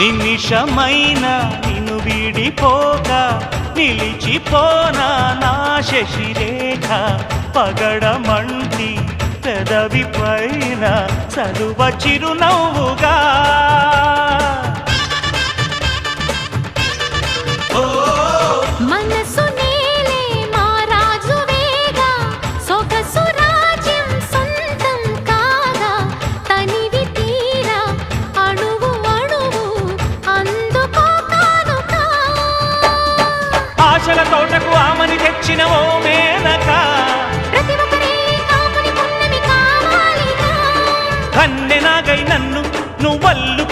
నిమిషమైన నిన్ను విడిపోక నిలిచిపోనా నా శశిరేఖ? పగడమంటి పెదవి పైన చదువ చిరునవ్వుగా ఆశల తోటకు ఆమని తెచ్చిన ఓ మేనక. కావాలిగా. కన్నెనాగై నన్ను నువ్వల్లు